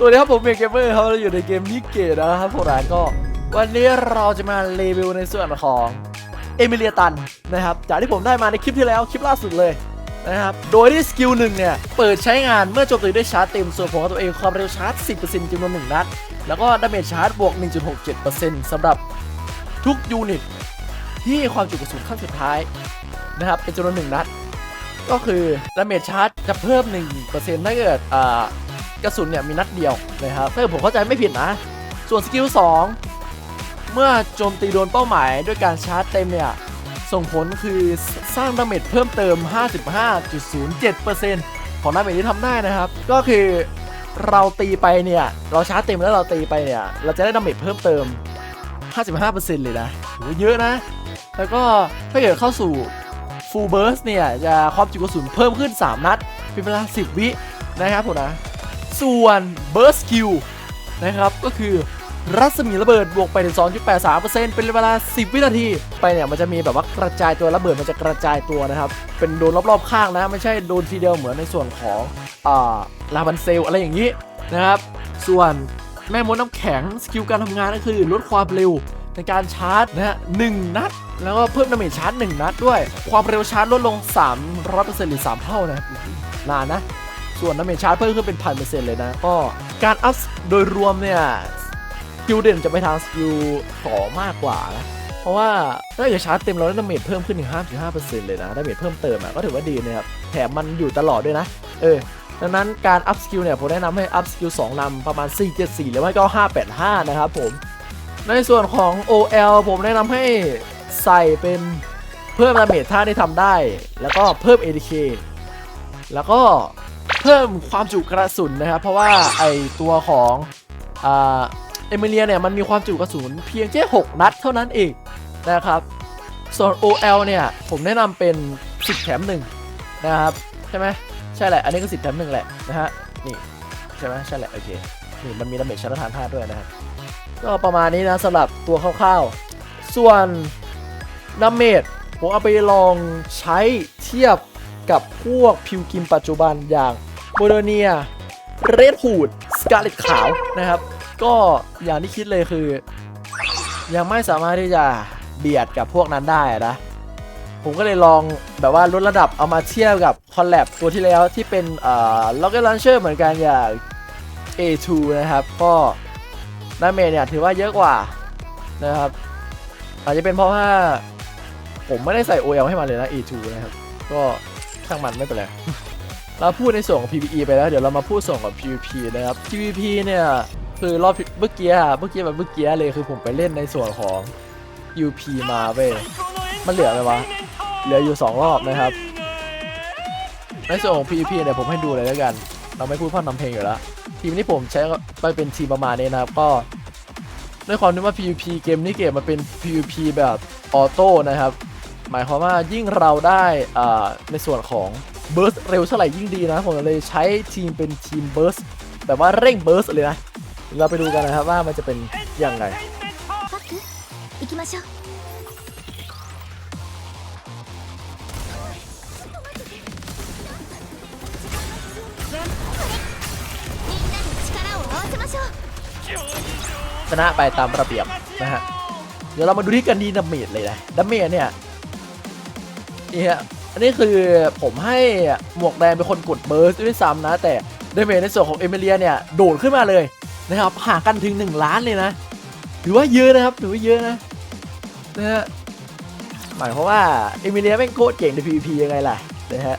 สวัสดีครับผมเมกเกมเมอร์ครับเราอยู่ในเกมนิเกตนะครับพวกเราก็วันนี้เราจะมารีวิวในส่วนของเอมิเลียตันนะครับจากที่ผมได้มาในคลิปที่แล้วคลิปล่าสุดเลยนะครับโดยที่สกิลหนึ่งเนี่ย เปิดใช้งานเมื่อโจมตีด้วยชาร์จเต็มส่วนของตัวเองความเร็วชาร์จ 10%จำนวนหนึ่งนัด แล้วก็ดาเมจชาร์จบวก 1.67%สำหรับทุกยูนิตที่ความจุกระสุนขั้นสุดท้ายนะครับเป็นจำนวนหนึ่งนัด ก็คือดาเมจชาร์จจะเพิ่ม 1%ถ้าเกิดอ่า กระสุนเนี่ยมีนัดเดียวนะครับถ้าเกิดผมเข้าใจไม่ผิดนะ ส่วนสกิล2เมื่อโจมตีโดนเป้าหมายด้วยการชาร์จเต็มเนี่ยส่งผลคือสร้างดาเมจเพิ่มเติม 55.07%ของดาเมจที่ทำได้นะครับ ก็คือเราตีไปเนี่ย เราชาร์จเต็มแล้วเราตีไปเนี่ย เราจะได้ดาเมจเพิ่มเติม 55%เลยนะถือว่าเยอะนะ แล้วก็ถ้าเกิดเข้าสู่ Full Burst เนี่ย จะความจุกระสุนเพิ่มขึ้น 3 นัด เป็นเวลา 10 วินะครับผมนะ ส่วน Burst Skill นะครับก็คือรัศมีระเบิดบวกไปถึง 2.83%เป็นเวลา 10 วินาที ไปเนี่ยมันจะมีแบบว่ากระจายตัวระเบิดมันจะกระจายตัวนะครับ เป็นโดนรอบๆข้างนะ ไม่ใช่โดนทีเดียวเหมือนในส่วนของอ่าลาบันเซลอะไรอย่างนี้นะครับ ส่วนแม่มดน้ำแข็งสกิลการทำงานก็คือลดความเร็วในการชาร์จนะฮะหนึ่งนัด แล้วก็เพิ่มดาเมจชาร์จ 1 นัดด้วย ความเร็วชาร์จลดลง 300%หรือ 3 เท่านะนานนะ ส่วนดาเมจชาร์จเพิ่มขึ้นเป็นพันเปอร์เซ็นต์เลยนะ ก็การอัพโดยรวมเนี่ยสกิลเด่นจะไปทางสกิลต่อมากกว่านะ เพราะว่าถ้าเกิดชาร์จเต็มเราได้ดาเมจเพิ่มขึ้นถึง5.5%เลยนะดาเมจเพิ่มเติมอะก็ถือว่าดีนะครับ แถมมันอยู่ตลอดด้วยนะ เออดังนั้นการอัพสกิลเนี่ยผมแนะนำให้อัพสกิล2นำประมาณ 474 หรือไม่ก็ 585 นะครับผม ในส่วนของ OL ผมแนะนำให้ใส่เป็นเพิ่มดาเมจท่าที่ทำได้ แล้วก็เพิ่ม ADK แล้วก็ เพิ่มความจุกระสุนนะครับ เพราะว่าไอตัวของอ่าเอมิเลียเนี่ยมันมีความจุกระสุนเพียงแค่6นัดเท่านั้นเองนะครับส่วน OL เนี่ยผมแนะนำเป็น 10 แถมหนึ่งนะครับใช่ไหมใช่แหละ อันนี้ก็10แถมหนึ่งแหละนะฮะนี่ใช่ไหมใช่แหละโอเคนี่มันมีดาเมจชั้นทานธาตุด้วยนะครับก็ประมาณนี้นะสำหรับตัวคร่าวๆ ส่วนดาเมจผมเอาไปลองใช้เทียบกับพวกพิวกิมปัจจุบันอย่าง โมเดเนีย เรดฮูด สกาเลตขาวนะครับ ก็อย่างที่คิดเลยคือ ยังไม่สามารถที่จะเบียดกับพวกนั้นได้นะ ผมก็เลยลองแบบว่าลดระดับเอามาเทียบกับคอลแลบตัวที่แล้วที่เป็นเอ่อล็อกเกอร์ลันเชอร์เหมือนกันอย่าง A2 นะครับ ก็ดาเมจเนี่ยถือว่าเยอะกว่านะครับ อาจจะเป็นเพราะว่าผมไม่ได้ใส่ OL ให้มันเลยนะ A2 นะครับ ก็ช่างมันไม่เป็นไร เราพูดในส่วนของ PVE ไปแล้วเดี๋ยวเรามาพูดส่วนของ PVP นะครับ PVP เนี่ยคือรอบเมื่อกี้อะเมื่อกี้แบบเมื่อกี้เลยคือผมไปเล่นในส่วนของ UP มาเว้ยมันเหลืออะไรวะเหลืออยู่ 2 รอบนะครับ ในส่วนของ PVP เนี่ยผมให้ดูเลยแล้วกัน เราไม่พูดพร่ำนำเพลงอยู่แล้วทีมที่ผมใช้ไปเป็นทีมประมาณนี้นะครับก็ด้วยความที่ว่า PVP เกมนี้เกมมันเป็น PVP แบบออโต้นะครับ หมายความว่ายิ่งเราได้อ่าในส่วนของ เบิร์สเร็วเท่าไหร่ยิ่งดีนะ ผมเลยใช้ทีมเป็นทีมเบิร์สแบบว่าเร่งเบิร์สเลยนะ เราไปดูกันนะครับว่ามันจะเป็นยังไงชนะไปตามระเบียบนะฮะ เดี๋ยวเรามาดูที่กันดีดาเมจเลยนะดาเมจเนี่ยนี่ฮะ อันนี้คือผมให้หมวกแดงเป็นคนกดเบิร์สด้วยซ้ำนะ แต่ดาเมจในส่วนของเอเมเลียเนี่ยโดดขึ้นมาเลยนะครับห่างกันถึง 1 ล้านเลยนะถือว่าเยอะนะครับถือว่าเยอะนะนะฮะหมายความว่าเอเมเลียแม่งโคตรเก่งใน PVP ยังไงล่ะนะฮะ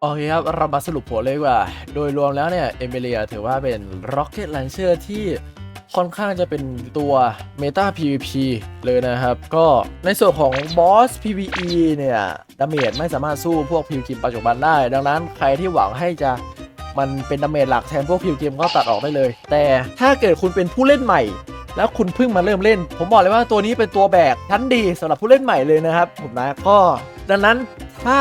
โอเคครับ เรามาสรุปผลเลยดีกว่า โดยรวมแล้วเนี่ย เอเมเลียถือว่าเป็น Rocket Launcher ที่ ค่อนข้างจะเป็นตัว Meta PVP เลยนะครับ ก็ในส่วนของ Boss PVE เนี่ยดาเมจไม่สามารถสู้พวกพิวกิมปัจจุบันได้ ดังนั้นใครที่หวังให้จะมันเป็นดาเมจหลักแทนพวกพิวกิมก็ตัดออกได้เลย แต่ถ้าเกิดคุณเป็นผู้เล่นใหม่ แล้วคุณเพิ่งมาเริ่มเล่น ผมบอกเลยว่าตัวนี้เป็นตัวแบกชั้นดีสำหรับผู้เล่นใหม่เลยนะครับผมนะก็ดังนั้นถ้า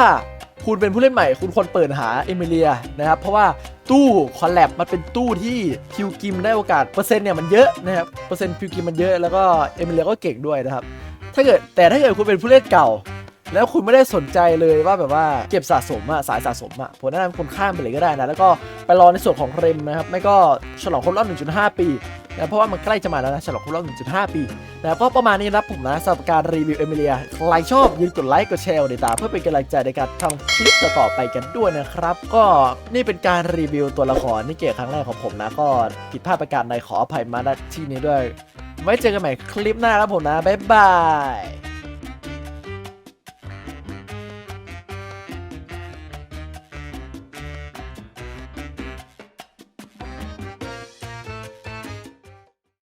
คุณเป็นผู้เล่นใหม่ คุณควรเปิดหาเอมิเลียนะครับเพราะว่า ตู้คอลแลบมันเป็นตู้ที่พิวกิมได้โอกาสเปอร์เซ็นต์เนี่ยมันเยอะนะครับเปอร์เซ็นต์พิวกิมมันเยอะแล้วก็เอมิเลียก็เก่งด้วยนะครับถ้าเกิดแต่ถ้าเกิดคุณเป็นผู้เล่นเก่า แล้วคุณไม่ได้สนใจเลยว่าแบบว่าเก็บสะสมอะสายสะสมอะผมแนะนำคุณข้ามไปเลยก็ได้นะแล้วก็ไปรอในส่วนของเรมนะครับไม่ก็ฉลองครบรอบ1.5 ปี นะเพราะว่ามันใกล้จะมาแล้วนะฉลองครบรอบ 1.5 ปีนะก็ประมาณนี้นะครับผมนะสำหรับการรีวิวเอมิเลียใครชอบยืนกดไลค์กดแชร์ในติดตามเพื่อเป็นกำลังใจในการทำคลิปต่อๆไปกันด้วยนะครับ ก็นี่เป็นการรีวิวตัวละครนี่เกะครั้งแรกของผมนะ ก็ผิดพลาดประการใดขออภัยมาณที่นี้ด้วย ไว้เจอกันใหม่คลิปหน้าครับผมนะบ๊ายบาย